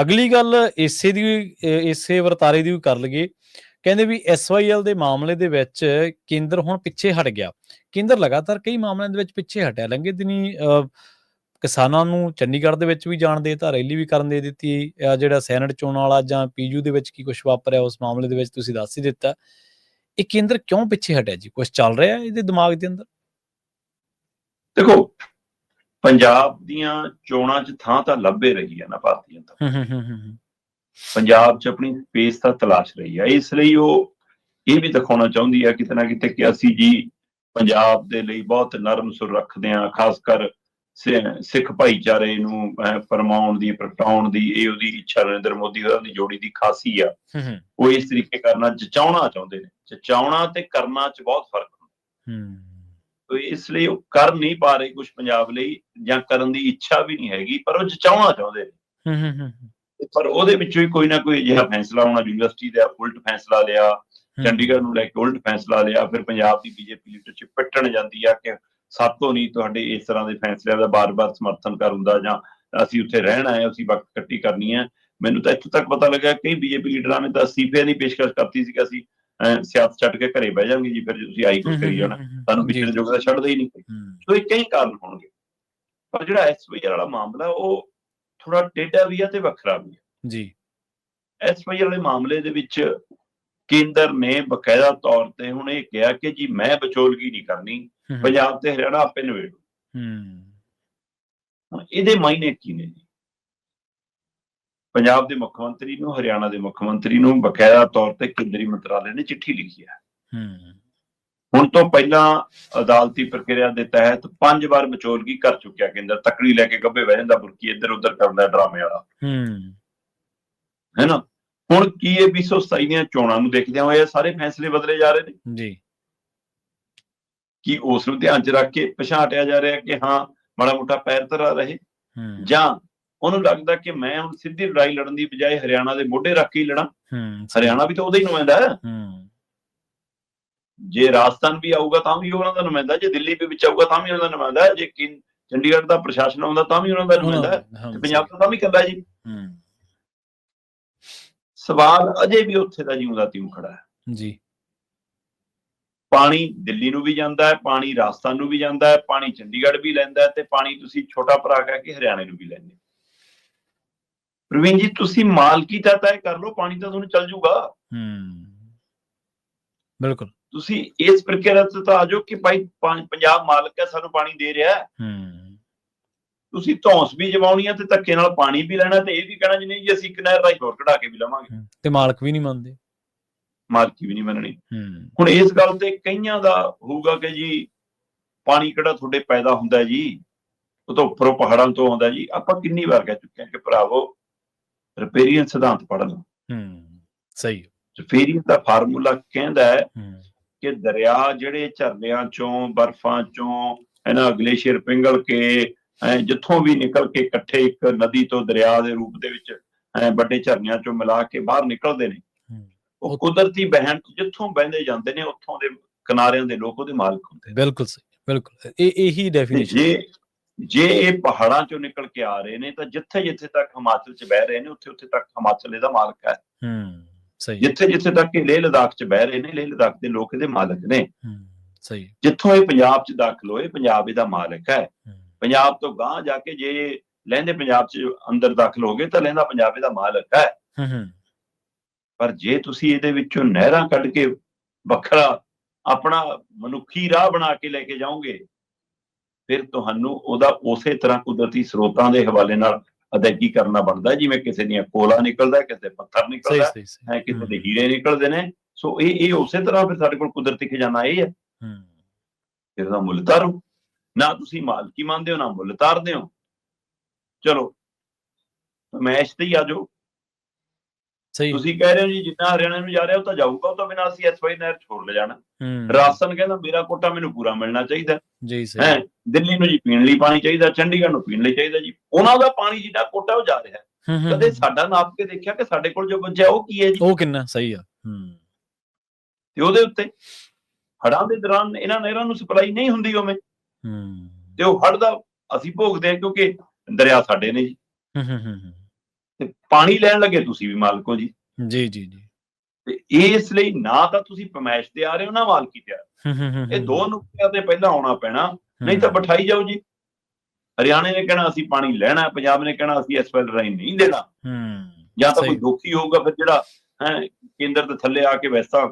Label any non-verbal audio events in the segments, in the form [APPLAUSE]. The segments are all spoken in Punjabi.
ਅਗਲੀ ਗੱਲ ਇਸੇ ਦੀ, ਇਸੇ ਵਰਤਾਰੇ ਦੀ ਵੀ ਕਰ ਲਈਏ। ਕਹਿੰਦੇ ਵੀ ਐਸਵਾਈਐਲ ਦੇ ਮਾਮਲੇ ਦੇ ਵਿੱਚ ਕੇਂਦਰ ਹੁਣ ਪਿੱਛੇ ਹਟ ਗਿਆ। ਕੇਂਦਰ ਲਗਾਤਾਰ ਕਈ ਮਾਮਲਿਆਂ ਦੇ ਵਿੱਚ ਪਿੱਛੇ ਹਟਿਆ। ਲੰਘੇ ਦਿਨੀ ਕਿਸਾਨਾਂ ਨੂੰ ਚੰਡੀਗੜ੍ਹ ਦੇ ਵਿੱਚ ਵੀ ਜਾਣ ਦੇ ਦਿੱਤਾ, ਰੈਲੀ ਵੀ ਕਰਨ ਦੇ ਦਿੱਤੀ। ਜਿਹੜਾ ਸੈਨੇਟ ਚੋਣਾਂ ਵਾਲਾ ਜਾਂ ਪੀਯੂ ਦੇ ਵਿੱਚ ਕੀ ਕੁਝ ਵਾਪਰਿਆ, ਉਸ ਮਾਮਲੇ ਦੇ ਵਿੱਚ ਤੁਸੀਂ ਦੱਸ ਹੀ ਦਿੱਤਾ। ਇਹ ਕੇਂਦਰ ਕਿਉਂ ਪਿੱਛੇ ਹਟਿਆ ਜੀ? ਕੁਝ ਚੱਲ ਰਿਹਾ ਇਹਦੇ ਦਿਮਾਗ ਦੇ ਅੰਦਰ? ਦੇਖੋ ਪੰਜਾਬ ਦੀਆਂ ਚੋਣਾਂ 'ਚ ਥਾਂ ਤਾਂ ਲੱਭੇ ਰਹੀ ਹੈ ਨਾ ਭਾਰਤੀ ਜਨਤਾ ਹੂੰ ਹੂੰ ਹੂੰ ਹੂੰ ਪੰਜਾਬ 'ਚ ਆਪਣੀ ਸਪੇਸ ਤਾਂ ਤਲਾਸ਼ ਰਹੀ ਹੈ। ਇਸ ਲਈ ਉਹ ਇਹ ਵੀ ਦਿਖਾਉਣਾ ਚਾਹੁੰਦੀ ਹੈ ਕਿਤੇ ਨਾ ਕਿਤੇ ਕਿ ਅਸੀਂ ਜੀ ਪੰਜਾਬ ਦੇ ਲਈ ਬਹੁਤ ਨਰਮ ਸੁਰ ਰੱਖਦੇ ਹਾਂ ਖਾਸ ਕਰ ਸਿੱਖ ਭਾਈਚਾਰੇ ਨੂੰ ਫਰਮਾਉਣ ਦੀ ਪ੍ਰਗਟਾਉਣ ਦੀ ਇਹ ਉਹਦੀ ਇੱਛਾ ਨਰਿੰਦਰ ਮੋਦੀ ਹੋਰਾਂ ਦੀ ਜੋੜੀ ਦੀ ਖਾਸੀ ਆ। ਉਹ ਇਸ ਤਰੀਕੇ ਕਰਨਾ ਜਚਾਉਣਾ ਚਾਹੁੰਦੇ ਨੇ। ਜਚਾਉਣਾ ਤੇ ਕਰਨਾ 'ਚ ਬਹੁਤ ਫ਼ਰਕ ਹੁੰਦਾ। ਹੂੰ। ਤੋ ਇਸ ਲਈ ਉਹ ਕਰ ਨਹੀਂ ਪਾ ਰਹੇ ਕੁਝ ਪੰਜਾਬ ਲਈ ਜਾਂ ਕਰਨ ਦੀ ਇੱਛਾ ਵੀ ਨਹੀਂ ਹੈਗੀ ਪਰ ਉਹ ਜਚਾਉਣਾ ਚਾਹੁੰਦੇ ਨੇ। ਹੂੰ ਹੂੰ ਹੂੰ ਪਰ ਉਹਦੇ ਵਿੱਚੋਂ ਹੀ ਕੋਈ ਨਾ ਕੋਈ ਅਜਿਹਾ ਫੈਸਲਾ ਹੋਣਾ ਯੂਨੀਵਰਸਿਟੀ ਦਾ ਉਲਟ ਫੈਸਲਾ ਲਿਆ ਚੰਡੀਗੜ੍ਹ ਨੂੰ ਲੈ ਕੇ ਉਲਟ ਫੈਸਲਾ ਲਿਆ ਫਿਰ ਪੰਜਾਬ ਦੀ ਬੀਜੇਪੀ ਲੀਡਰਸ਼ਿਪ ਪਿੱਟਣ ਜਾਂਦੀ ਆ ਕਿ ਸਾਤੋਂ ਨਹੀਂ ਤੁਹਾਡੇ ਇਸ ਤਰ੍ਹਾਂ ਦੇ ਫੈਸਲਿਆਂ ਦਾ ਬਾਰ-ਬਾਰ ਸਮਰਥਨ ਕਰੂੰਦਾ ਜਾਂ ਅਸੀਂ ਉੱਥੇ ਰਹਿਣਾ ਹੈ ਅਸੀਂ ਵਕਤ ਕੱਟੀ ਕਰਨੀ ਹੈ। ਮੈਨੂੰ ਤਾਂ ਇੱਥੋਂ ਤੱਕ ਪਤਾ ਲੱਗਾ ਕਈ ਬੀਜੇਪੀ ਲੀਡਰਾਂ ਨੇ ਤਾਂ ਅਸਤੀਫੇ ਦੀ ਪੇਸ਼ਕਸ਼ ਕਰਤੀ ਸੀ ਕਿ ਅਸੀਂ ਸਿਆਸਤ ਛੱਡ ਕੇ ਘਰੇ ਬਹਿ ਜਾਵਾਂਗੇ ਜੀ ਫਿਰ ਤੁਸੀਂ ਆਈ ਕੁਝ ਕਰੀ ਜਾਣਾ ਜੀ, ਵਿਚਰਨ ਜੋਗ ਦਾ ਛੱਡਦੇ ਹੀ ਨਹੀਂ ਸੋ ਇਹ ਕਈ ਕਾਰਨ ਹੋਣਗੇ। ਪਰ ਜਿਹੜਾ ਐਸਵਾਈਆਰ ਵਾਲਾ ਮਾਮਲਾ ਉਹ ਥੋੜਾ ਟੇਢਾ ਵੀ ਆ ਤੇ ਵੱਖਰਾ ਵੀ ਆ। ਜੀ। ਐਸਵਾਈਆਰ ਵਾਲੇ ਮਾਮਲੇ ਦੇ ਵਿੱਚ ਕੇਂਦਰ ਨੇ ਬਕਾਇਦਾ ਤੌਰ ਤੇ ਹੁਣ ਇਹ ਕਿਹਾ ਕਿ ਜੀ ਮੈਂ ਵਿਚੋਲਗੀ ਨਹੀਂ ਕਰਨੀ ਪੰਜਾਬ ਤੇ ਹਰਿਆਣਾ ਆਪੇ ਨਿਬੇੜੂ। ਹੂੰ। ਇਹਦੇ ਮਾਇਨੇ ਕੀ ਨੇ ਜੀ? ਪੰਜਾਬ ਦੇ ਮੁੱਖ ਮੰਤਰੀ ਨੂੰ ਹਰਿਆਣਾ ਦੇ ਮੁੱਖ ਮੰਤਰੀ ਨੂੰ ਬਕਾਇਦਾ ਤੌਰ ਤੇ ਕੇਂਦਰੀ ਮੰਤਰਾਲੇ ਨੇ ਚਿੱਠੀ ਲਿਖੀ ਹੈ। ਹੂੰ। ਹੁਣ ਤੋਂ ਪਹਿਲਾਂ ਅਦਾਲਤੀ ਪ੍ਰਕਿਰਿਆ ਦੇ ਤਹਿਤ ਪੰਜ ਵਾਰ ਵਿਚੋਲਗੀ ਕਰ ਚੁੱਕਿਆ ਕੇਂਦਰ ਤਕੜੀ ਲੈ ਕੇ ਗੱਭੇ ਬਹਿ ਜਾਂਦਾ ਬੁਰਕੀ ਇੱਧਰ ਉੱਧਰ ਕਰਦਾ ਡਰਾਮੇ ਵਾਲਾ। ਹੂੰ। ਹੈ ਨਾ? ਹੁਣ ਕੀ ਇਹ 227 ਦੀਆਂ ਚੋਣਾਂ ਨੂੰ ਦੇਖਦਿਆਂ ਹੋਏ ਇਹ ਸਾਰੇ ਫੈਸਲੇ ਬਦਲੇ ਜਾ ਰਹੇ ਨੇ? ਜੀ। ਕੀ ਉਸ ਨੂੰ ਧਿਆਨ 'ਚ ਰੱਖ ਕੇ ਪਛਾਟਿਆ ਜਾ ਰਿਹਾ ਕਿ ਹਾਂ ਮਾੜਾ ਮੋਟਾ ਪੈਰ ਧਰਾ ਰਹੇ? ਜਾਂ ਉਹਨੂੰ ਲੱਗਦਾ ਕਿ ਮੈਂ ਹੁਣ ਸਿੱਧੀ ਲੜਾਈ ਲੜਨ ਦੀ ਬਜਾਏ ਹਰਿਆਣਾ ਦੇ ਮੋਢੇ ਰੱਖ ਕੇ ਹੀ ਲੜਾਂ ਹਰਿਆਣਾ ਵੀ ਤਾਂ ਉਹਦਾ ਹੀ ਨੁਮਾਇੰਦਾ ਹੈ। ਜੇ ਰਾਜਸਥਾਨ ਵੀ ਆਊਗਾ ਤਾਂ ਵੀ ਉਹਨਾਂ ਦਾ ਨੁਮਾਇੰਦਾ ਜੇ ਦਿੱਲੀ ਵੀ ਵਿੱਚ ਆਊਗਾ ਤਾਂ ਵੀ ਉਹਨਾਂ ਦਾ ਨੁਮਾਇੰਦਾ ਜੇ ਕਿ ਚੰਡੀਗੜ੍ਹ ਦਾ ਪ੍ਰਸ਼ਾਸਨ ਆਉਂਦਾ ਤਾਂ ਵੀ ਉਹਨਾਂ ਦਾ ਨੁਮਾਇੰਦਾ ਤੇ ਪੰਜਾਬ ਦਾ ਤਾਂ ਵੀ ਕੱਲਾ ਜੀ। ਸਵਾਲ ਅਜੇ ਵੀ ਉੱਥੇ ਦਾ ਜਿਉਂਦਾ ਤਿਉਂ ਖੜਾ ਹੈ। ਜੀ। ਪਾਣੀ ਦਿੱਲੀ ਨੂੰ ਵੀ ਜਾਂਦਾ ਹੈ ਪਾਣੀ ਰਾਜਸਥਾਨ ਨੂੰ ਵੀ ਜਾਂਦਾ ਹੈ ਪਾਣੀ ਚੰਡੀਗੜ੍ਹ ਵੀ ਲੈਂਦਾ ਹੈ ਤੇ ਪਾਣੀ ਤੁਸੀਂ ਛੋਟਾ ਭਰਾ ਕਹਿ ਕੇ ਹਰਿਆਣੇ ਨੂੰ ਵੀ ਲੈਂਦੇ। ਪ੍ਰਵੀਨ ਜੀ ਤੁਸੀਂ ਮਾਲਕੀ ਤਾਂ ਤੈਅ ਕਰ ਲਓ ਪਾਣੀ ਤਾਂ ਤੁਹਾਨੂੰ ਚੱਲ ਜੂਗਾ। ਹੂੰ ਬਿਲਕੁਲ। ਤੁਸੀਂ ਇਸ ਪ੍ਰਕਿਰਿਆ ਤੇ ਤਾਂ ਆਜੋ ਕਿ ਭਾਈ ਪੰਜਾਬ ਮਾਲਕ ਹੈ ਸਾਨੂੰ ਪਾਣੀ ਦੇ ਰਿਹਾ ਹੈ। ਹੂੰ। ਤੁਸੀਂ ਧੌਂਸ ਵੀ ਜਮਾਉਣੀ ਹੈ ਤੇ ਧੱਕੇ ਨਾਲ ਪਾਣੀ ਵੀ ਲੈਣਾ ਤੇ ਇਹ ਵੀ ਕਹਿਣਾ ਜੀ ਨਹੀਂ ਜੀ ਅਸੀਂ ਇੱਕ ਨਹਿਰ ਰਾਹੀਂ ਹੋਰ ਕਢਾ ਕੇ ਵੀ ਲਵਾਂਗੇ। ਤੇ ਮਾਲਕ ਵੀ ਨਹੀਂ ਮੰਨਦੇ। ਮਾਲਕੀ ਵੀ ਨਹੀਂ ਮੰਨਣੀ। ਹੂੰ। ਹੁਣ ਇਸ ਗੱਲ ਤੇ ਕਈਆਂ ਦਾ ਹੋਊਗਾ ਕਿ ਜੀ ਪਾਣੀ ਕਿਹੜਾ ਤੁਹਾਡੇ ਪੈਦਾ ਹੁੰਦਾ ਜੀ ਉਹ ਤਾਂ ਉੱਪਰੋਂ ਪਹਾੜਾਂ ਤੋਂ ਆਉਂਦਾ ਜੀ ਆਪਾਂ ਕਿੰਨੀ ਵਾਰ ਕਹਿ ਚੁੱਕੇ ਹਾਂ ਕਿ ਭਰਾਵੋ ਰਿਪੇਰੀਅਨ ਸਿਧਾਂਤ ਪੜ੍ਹ ਲਓ ਹੂੰ ਸਹੀ। ਰਿਪੇਰੀਅਨ ਦਾ ਫਾਰਮੂਲਾ ਕਹਿੰਦਾ ਹੈ ਕਿ ਦਰਿਆ ਜਿਹੜੇ ਝਰਨਿਆਂ ਚੋਂ ਬਰਫਾਂ ਚੋਂ ਇਹਨਾਂ ਗਲੇਸ਼ੀਅਰ ਪਿੰਗਲ ਕੇ ਜਿੱਥੋਂ ਵੀ ਨਿਕਲ ਕੇ ਇਕੱਠੇ ਇੱਕ ਨਦੀ ਤੋਂ ਦਰਿਆ ਦੇ ਰੂਪ ਦੇ ਵਿੱਚ ਵੱਡੇ ਝਰਨਿਆਂ ਚੋਂ ਮਿਲਾ ਕੇ ਬਾਹਰ ਨਿਕਲਦੇ ਨੇ। ਉਹ ਕੁਦਰਤੀ ਬਹਿਣ ਜਿੱਥੋਂ ਬਹਿੰਦੇ ਜਾਂਦੇ ਨੇ ਉੱਥੋਂ ਦੇ ਕਿਨਾਰਿਆਂ ਦੇ ਲੋਕ ਉਹਦੇ ਮਾਲਕ ਹੁੰਦੇ ਬਿਲਕੁਲ ਸਹੀ ਬਿਲਕੁਲ। ਇਹ ਇਹੀ ਡੈਫੀਨੇਸ਼ਨ ਜੇ ਇਹ ਪਹਾੜਾਂ ਚੋਂ ਨਿਕਲ ਕੇ ਆ ਰਹੇ ਨੇ ਤਾਂ ਜਿੱਥੇ ਜਿੱਥੇ ਤੱਕ ਹਿਮਾਚਲ 'ਚ ਬਹਿ ਰਹੇ ਨੇ ਉੱਥੇ ਉੱਥੇ ਤੱਕ ਹਿਮਾਚਲ ਇਹਦਾ ਮਾਲਕ ਹੈ। ਹੂੰ ਸਹੀ। ਜਿੱਥੇ ਜਿੱਥੇ ਤੱਕ ਇਹ ਲੇਹ ਲਦਾਖ 'ਚ ਬਹਿ ਰਹੇ ਨੇ ਲੇਹ ਲਦਾਖ ਦੇ ਲੋਕ ਇਹਦੇ ਮਾਲਕ ਨੇ। ਹੂੰ ਸਹੀ। ਜਿੱਥੋਂ ਇਹ ਪੰਜਾਬ 'ਚ ਦਾਖਲ ਹੋਏ ਪੰਜਾਬ ਇਹਦਾ ਮਾਲਕ ਹੈ। ਹੂੰ। ਪੰਜਾਬ ਤੋਂ ਗਾਂ ਜਾ ਕੇ ਜੇ ਲਹਿੰਦੇ ਪੰਜਾਬ 'ਚ ਅੰਦਰ ਦਾਖਲ ਹੋ ਗਏ ਤਾਂ ਲਹਿੰਦਾ ਪੰਜਾਬ ਇਹਦਾ ਮਾਲਕ ਹੈ। ਹੂੰ ਹੂੰ। ਪਰ ਜੇ ਤੁਸੀਂ ਇਹਦੇ ਵਿੱਚੋਂ ਨਹਿਰਾਂ ਕੱਢ ਕੇ ਵੱਖਰਾ ਆਪਣਾ ਮਨੁੱਖੀ ਰਾਹ ਬਣਾ ਕੇ ਲੈ ਕੇ ਜਾਓਗੇ ਫਿਰ ਤੁਹਾਨੂੰ ਉਹਦਾ ਉਸੇ ਤਰ੍ਹਾਂ ਕੁਦਰਤੀ ਸਰੋਤਾਂ ਦੇ ਹਵਾਲੇ ਨਾਲ ਅਦਾਇਗੀ ਕਰਨਾ ਬਣਦਾ ਜਿਵੇਂ ਕਿਸੇ ਦੀਆਂ ਕੋਲਾ ਨਿਕਲਦਾ ਕਿਸੇ ਪੱਥਰ ਨਿਕਲਦਾ ਹੈ, ਕਿਸੇ ਦੇ ਹੀਰੇ ਨਿਕਲਦੇ ਨੇ। ਸੋ ਇਹ ਇਹ ਉਸੇ ਤਰ੍ਹਾਂ ਫਿਰ ਸਾਡੇ ਕੋਲ ਕੁਦਰਤੀ ਖਜ਼ਾਨਾ ਇਹ ਹੈ। ਹੂੰ। ਇਹਦਾ ਮੁੱਲ ਤਾਰੋ। ਨਾ ਤੁਸੀਂ ਮਾਲਕੀ ਮੰਨਦੇ ਹੋ ਨਾ ਮੁੱਲ ਤਾਰਦੇ ਹੋ। ਚਲੋ ਮੈਚ ਤੇ ਹੀ ਆ ਜਾਓ। ਸਹੀ ਤੁਸੀਂ ਕਹਿ ਰਹੇ ਹੋ ਜੀ ਜਿੰਨਾ ਹਰਿਆਣਾ ਨੂੰ ਜਾ ਰਿਹਾ ਉਹ ਤਾਂ ਜਾਊਗਾ ਉਹ ਤਾਂ ਬਿਨਾਂ ਅਸੀਂ ਐਸਵਾਈ ਨਹਿਰ ਛੋੜ ਲੈ ਜਾਣਾ। ਹੂੰ। ਰਾਜਸਥਾਨ ਕਹਿੰਦਾ ਮੇਰਾ ਕੋਟਾ ਮੈਨੂੰ ਪੂਰਾ ਮਿਲਣਾ ਚਾਹੀਦਾ। ਜੀ ਹੈ ਸਹੀ ਦਿੱਲੀ ਨੂੰ ਜੀ ਪੀਣ ਲਈ ਪਾਣੀ ਚਾਹੀਦਾ ਚੰਡੀਗੜ੍ਹ ਨੂੰ ਪੀਣ ਲਈ ਚਾਹੀਦਾ ਜੀ। ਉਹਨਾਂ ਦਾ ਪਾਣੀ ਜਿਹੜਾ ਕੋਟਾ ਉਹ ਜਾ ਰਿਹਾ। ਹੂੰ ਹੂੰ, ਕਦੇ ਹੂੰ। ਸਾਡਾ ਨਾਪ ਕੇ ਦੇਖਿਆ ਕਿ ਸਾਡੇ ਕੋਲ ਜੋ ਬਚਿਆ ਉਹ ਕੀ ਹੈ ਜੀ? ਉਹ ਕਿੰਨਾ ਸਹੀ ਆ। ਹੂੰ। ਤੇ ਉਹਦੇ ਉੱਤੇ ਹੜਾਂ ਦੇ ਦੌਰਾਨ ਇਹਨਾਂ ਨਹਿਰਾਂ ਨੂੰ ਸਪਲਾਈ ਨਹੀਂ ਹੁੰਦੀ ਉਵੇਂ। ਹੂੰ। ਤੇ ਉਹ ਹੜ ਦਾ ਅਸੀਂ ਭੋਗਦੇ ਹਾਂ ਕਿਉਂਕਿ ਦਰਿਆ ਸਾਡੇ ਨੇ ਜੀ। ਹੂੰ ਹੂੰ ਹੂੰ ਹੂੰ। ਤੇ ਪਾਣੀ ਲੈਣ ਲੱਗੇ ਤੁਸੀਂ ਵੀ ਮਾਲਕੋ ਜੀ। ਜੀ ਜੀ ਜੀ। ਤੇ ਇਸ ਲਈ ਨਾ ਤਾਂ ਤੁਸੀਂ ਪਮੈਸ਼ ਤੇ ਆ ਰਹੇ ਹੋ ਨਾ ਮਾਲਕੀ ਤੇ ਆ ਰਹੇ। ਇਹ ਦੋ ਨੁਕਤਿਆਂ ਤੇ ਪਹਿਲਾਂ ਆਉਣਾ ਪੈਣਾ ਨਹੀਂ ਤਾਂ ਬਿਠਾਈ ਜਾਓ ਜੀ। ਹਰਿਆਣੇ ਨੇ ਕਹਿਣਾ ਅਸੀਂ ਪਾਣੀ ਲੈਣਾ ਪੰਜਾਬ ਨੇ ਕਹਿਣਾ ਅਸੀਂ ਇਸ ਵੇਲੇ ਰਾਈ ਨਹੀਂ ਦੇਣਾ। ਹੂੰ ਜਾਂ ਤਾਂ। ਕੋਈ ਦੋਖੀ ਹੋਊਗਾ ਫਿਰ ਜਿਹੜਾ ਹੈ ਕੇਂਦਰ ਦੇ ਥੱਲੇ ਆ ਕੇ ਵੈਸਾ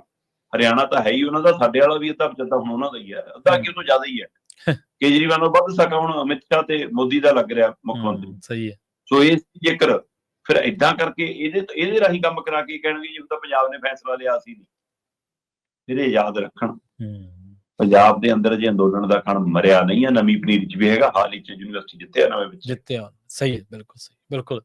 ਹਰਿਆਣਾ ਤਾਂ ਹੈ ਹੀ ਉਹਨਾਂ ਦਾ ਸਾਡੇ ਵਾਲਾ ਵੀ ਅੱਧਾ ਪਚੱਤਾ ਹੁਣ ਉਹਨਾਂ ਦਾ ਹੀ ਹੈ ਅੱਧਾ ਕਿ ਉਹ ਤੋਂ ਜ਼ਿਆਦਾ ਹੀ ਹੈ। [LAUGHS] ਕੇਜਰੀਵਾਲ ਨੂੰ ਵੱਧ ਸਕਾ ਹੁਣ ਅਮਿਤ ਸ਼ਾਹ ਤੇ ਮੋਦੀ ਦਾ ਲੱਗ ਰਿਹਾ ਮੁੱਖ ਮੰਤਰੀ। ਸਹੀ ਹੈ। ਸੋ ਇਸ ਜੇਕਰ ਫਿਰ ਇਦਾਂ ਕਰਕੇ ਇਹਦੇ ਇਹਦੇ ਰਾਹੀਂ ਕੰਮ ਕਰਾ ਕੇ ਕਹਿਣਗੇ ਜੀ ਤਾਂ ਪੰਜਾਬ ਨੇ ਫੈਸਲਾ ਲਿਆ ਸੀ ਨਹੀਂ। ਫਿਰ ਇਹ ਯਾਦ ਰੱਖਣ। ਪੰਜਾਬ ਦੇ ਅੰਦਰ ਜੇ ਅੰਦੋਲਨ ਦਾ ਖਣ ਮਰਿਆ ਨਹੀਂ ਹੈ ਨਵੀਂ ਪਨੀਰ ਚ ਵੀ ਹੈਗਾ ਹਾਲ ਹੀ ਚ ਯੂਨੀਵਰਸਿਟੀ ਜਿੱਤਿਆ ਨਵੇਂ ਵਿੱਚ। ਜਿੱਤਿਆ। ਸਹੀ ਹੈ ਬਿਲਕੁਲ ਸਹੀ ਬਿਲਕੁਲ।